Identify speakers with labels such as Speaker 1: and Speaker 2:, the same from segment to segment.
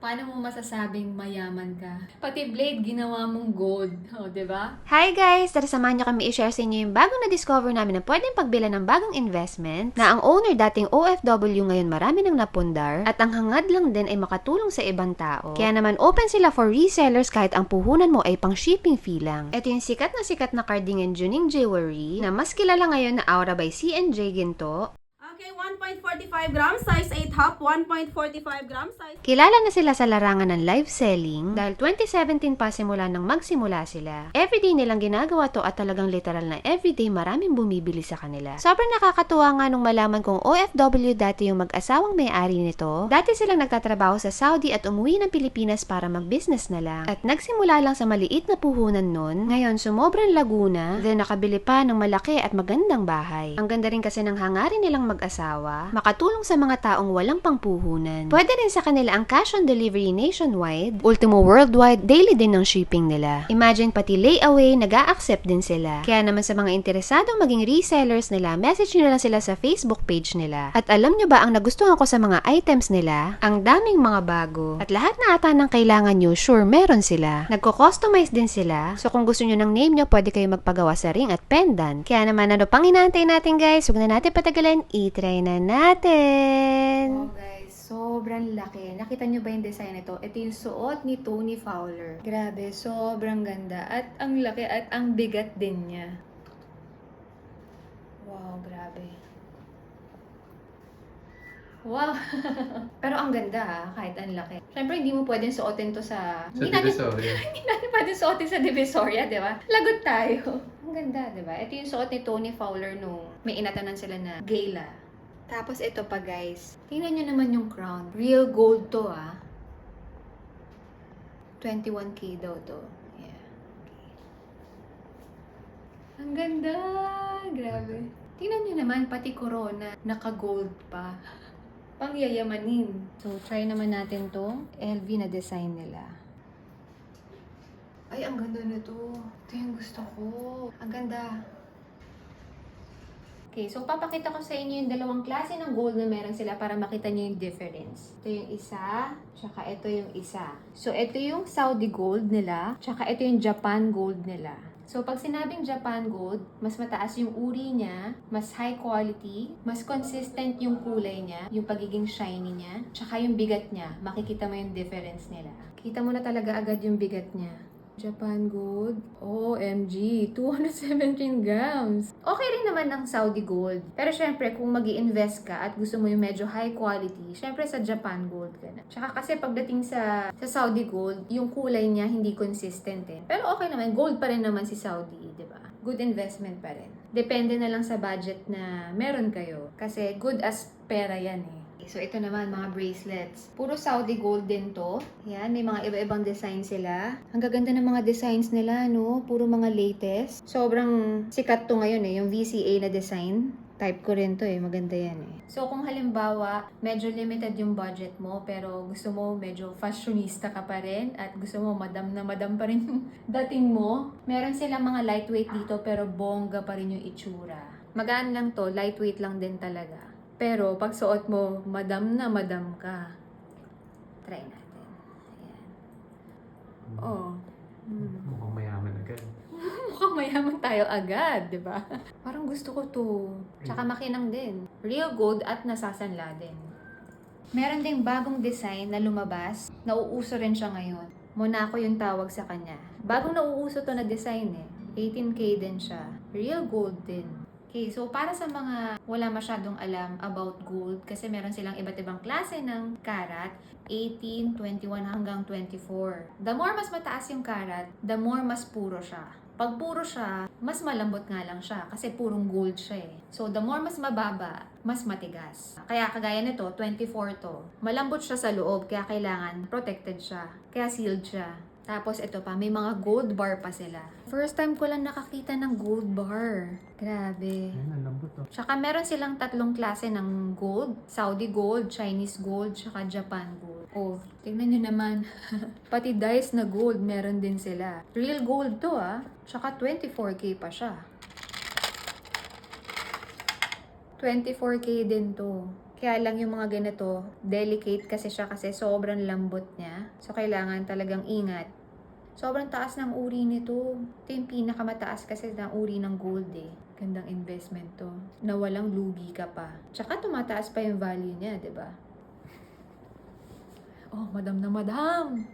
Speaker 1: Paano mo masasabing mayaman ka? Pati blade, ginawa mong gold. O, di ba?
Speaker 2: Hi guys! Tara samahan niyo kami i-share sa inyo yung bagong na-discover namin na pwedeng pagbila ng bagong investment na ang owner dating OFW ngayon marami nang napundar at ang hangad lang din ay makatulong sa ibang tao. Kaya naman open sila for resellers kahit ang puhunan mo ay pang shipping fee lang. Ito yung sikat na sikat na cardigan Juning Jewelry na mas kilala ngayon na Aura by CNJ Ginto
Speaker 3: Okay, 1.45 gram size 8 half, 1.45 gram size.
Speaker 2: Kilala na sila sa larangan ng live selling dahil 2017 pa simula nang magsimula sila. Everyday nilang ginagawa to at talagang literal na everyday maraming bumibili sa kanila. Sobrang nakakatuwa nga nung malaman kong OFW dati yung mag-asawang may-ari nito. Dati silang nagtatrabaho sa Saudi at umuwi ng Pilipinas para mag-business na lang. At nagsimula lang sa maliit na puhunan nun. Ngayon, sumobrang Laguna, then nakabili pa ng malaki at magandang bahay. Ang ganda rin kasi ng hangarin nilang mag-asawa, makatulong sa mga taong walang pangpuhunan. Pwede rin sa kanila ang cash on delivery nationwide, ultimo worldwide, daily din ng shipping nila. Imagine pati layaway, nag accept din sila. Kaya naman sa mga interesadong maging resellers nila, message nyo lang sila sa Facebook page nila. At alam nyo ba ang nagustuhan ko sa mga items nila? Ang daming mga bago. At lahat na ata ng kailangan nyo, sure, meron sila. Nagko-customize din sila. So kung gusto nyo ng name nyo, pwede kayo magpagawa sa ring at pendant. Kaya naman ano pang inaantay natin guys? Huwag na natin patagalan, i-try na natin!
Speaker 1: Oh guys, sobrang laki. Nakita nyo ba yung design nito? Ito yung suot ni Tony Fowler. Grabe, sobrang ganda. At ang laki at ang bigat din niya. Wow, grabe. Wow! Pero ang ganda ha, kahit ang laki. Siyempre, hindi mo pwedeng suotin to sa...
Speaker 4: Sa
Speaker 1: hindi natin,
Speaker 4: Divisoria.
Speaker 1: hindi natin pwedeng suotin sa Divisoria, di ba? Lagot tayo. Ang ganda, di ba? Ito yung suot ni Tony Fowler nung may inatanan sila na gala. Tapos ito pa guys. Tingnan nyo naman yung crown. Real gold to ah. 21k daw to. Yeah. Ang ganda! Grabe. Tingnan nyo naman, pati corona, naka-gold pa. Pangyayamanin. So, try naman natin to LV na design nila. Ay, ang ganda nito. Ito yung gusto ko. Ang ganda. Okay, so papakita ko sa inyo yung dalawang klase ng gold na meron sila para makita nyo yung difference. Ito yung isa, tsaka ito yung isa. So, ito yung Saudi gold nila, tsaka ito yung Japan gold nila. So, pag sinabing Japan gold, mas mataas yung uri niya, mas high quality, mas consistent yung kulay niya, yung pagiging shiny niya, tsaka yung bigat niya. Makikita mo yung difference nila. Kita mo na talaga agad yung bigat niya. Japan Gold. OMG, 217 grams. Okay rin naman ng Saudi Gold. Pero syempre, kung mag invest ka at gusto mo yung medyo high quality, syempre sa Japan Gold ka na. Tsaka kasi pagdating sa, sa Saudi Gold, yung kulay niya hindi consistent eh. Pero okay naman, gold pa rin naman si Saudi, di ba? Good investment pa rin. Depende na lang sa budget na meron kayo. Kasi good as pera yan eh. So, ito naman, mga bracelets. Puro Saudi gold din to. Yan, may mga iba-ibang design sila. Ang gaganda ng mga designs nila, no? Puro mga latest. Sobrang sikat to ngayon eh, yung VCA na design. Type ko rin to eh, maganda yan eh. So, kung halimbawa, medyo limited yung budget mo, pero gusto mo medyo fashionista ka pa rin, at gusto mo madam na madam pa rin yung dating mo, meron silang mga lightweight dito, pero bongga pa rin yung itsura. Magaan lang to, lightweight lang din talaga. Pero pag suot mo, madam na madam ka. Try natin. Ayan. Oh. Mm.
Speaker 4: Mukhang mayaman agad.
Speaker 1: Mukhang mayaman tayo agad, di ba? Parang gusto ko to. Tsaka makinang din. Real gold at nasasanla din. Meron ding bagong design na lumabas. Nauuso rin siya ngayon. Monaco yung tawag sa kanya. Bagong nauuso to na design eh. 18K din siya. Real gold din. Okay, so para sa mga wala masyadong alam about gold, kasi meron silang iba't ibang klase ng karat, 18, 21 hanggang 24. The more mas mataas yung karat, the more mas puro siya. Pag puro siya, mas malambot nga lang siya kasi purong gold siya eh. So the more mas mababa, mas matigas. Kaya kagaya nito, 24 to. Malambot siya sa loob kaya kailangan protected siya. Kaya sealed siya. Tapos ito pa, may mga gold bar pa sila. First time ko lang nakakita ng gold bar. Grabe.
Speaker 4: Ayun, ang lambot oh.
Speaker 1: Tsaka meron silang tatlong klase ng gold. Saudi gold, Chinese gold, tsaka Japan gold. Oh, tingnan nyo naman. Pati dice na gold, meron din sila. Real gold to ah. Tsaka 24k pa siya. 24k din to. Kaya lang yung mga ganito, delicate kasi siya kasi sobrang lambot niya. So, kailangan talagang ingat. Sobrang taas ng uri nito. Ito yung pinakamataas kasi ng uri ng gold eh. Gandang investment to. Na walang lugi ka pa. Tsaka tumataas pa yung value niya, di ba? Oh, madam na madam!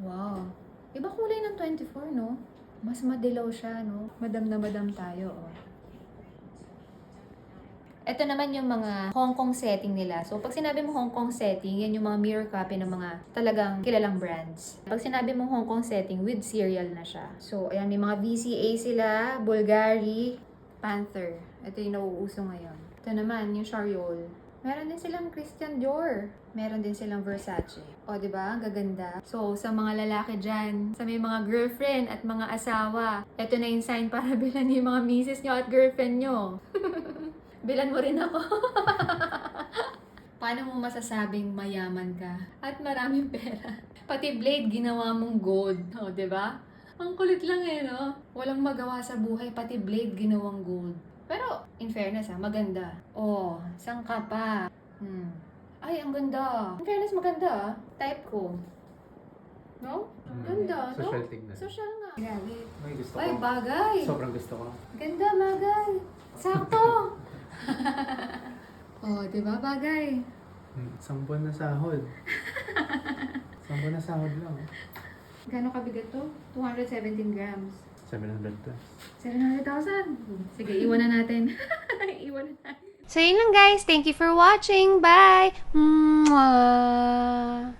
Speaker 1: Wow. Iba kulay ng 24, no? Mas madilaw siya, no? Madam na madam tayo, oh. Ito naman yung mga Hong Kong setting nila. So, pag sinabi mo Hong Kong setting, yan yung mga mirror copy ng mga talagang kilalang brands. Pag sinabi mo Hong Kong setting, with serial na siya. So, ayan, may mga VCA sila, Bulgari, Panther. Ito yung nauuso ngayon. Ito naman, yung Chariol. Meron din silang Christian Dior. Meron din silang Versace. O, di ba? Ang Gaganda. So, sa mga lalaki dyan, sa may mga girlfriend at mga asawa, ito na yung sign para bilan yung mga misis nyo at girlfriend nyo. bilan mo rin ako. Paano mo masasabing mayaman ka at maraming pera? Pati blade ginawa mong gold, o, di ba? Ang kulit lang eh, no? Walang magawa sa buhay, pati blade ginawang gold. Pero, in fairness ha, maganda. Oh, saan ka pa? Hmm. Ay, ang ganda. In fairness, maganda ah. Type ko. No? Ganda, no?
Speaker 4: Social tignan.
Speaker 1: Social nga. Grabe.
Speaker 4: Ay, gusto
Speaker 1: Ay,
Speaker 4: ko.
Speaker 1: bagay.
Speaker 4: Sobrang gusto ko.
Speaker 1: Ganda, bagay. Sakto. oh, di ba bagay?
Speaker 4: Hmm, Sampo na sahod. Sampo na sahod lang.
Speaker 1: Gano'ng kabigat to? 217 grams.
Speaker 4: 700 plus.
Speaker 1: 700,000. Sige, iwan na natin. iwan na natin.
Speaker 2: So yun lang guys. Thank you for watching. Bye! Mwah!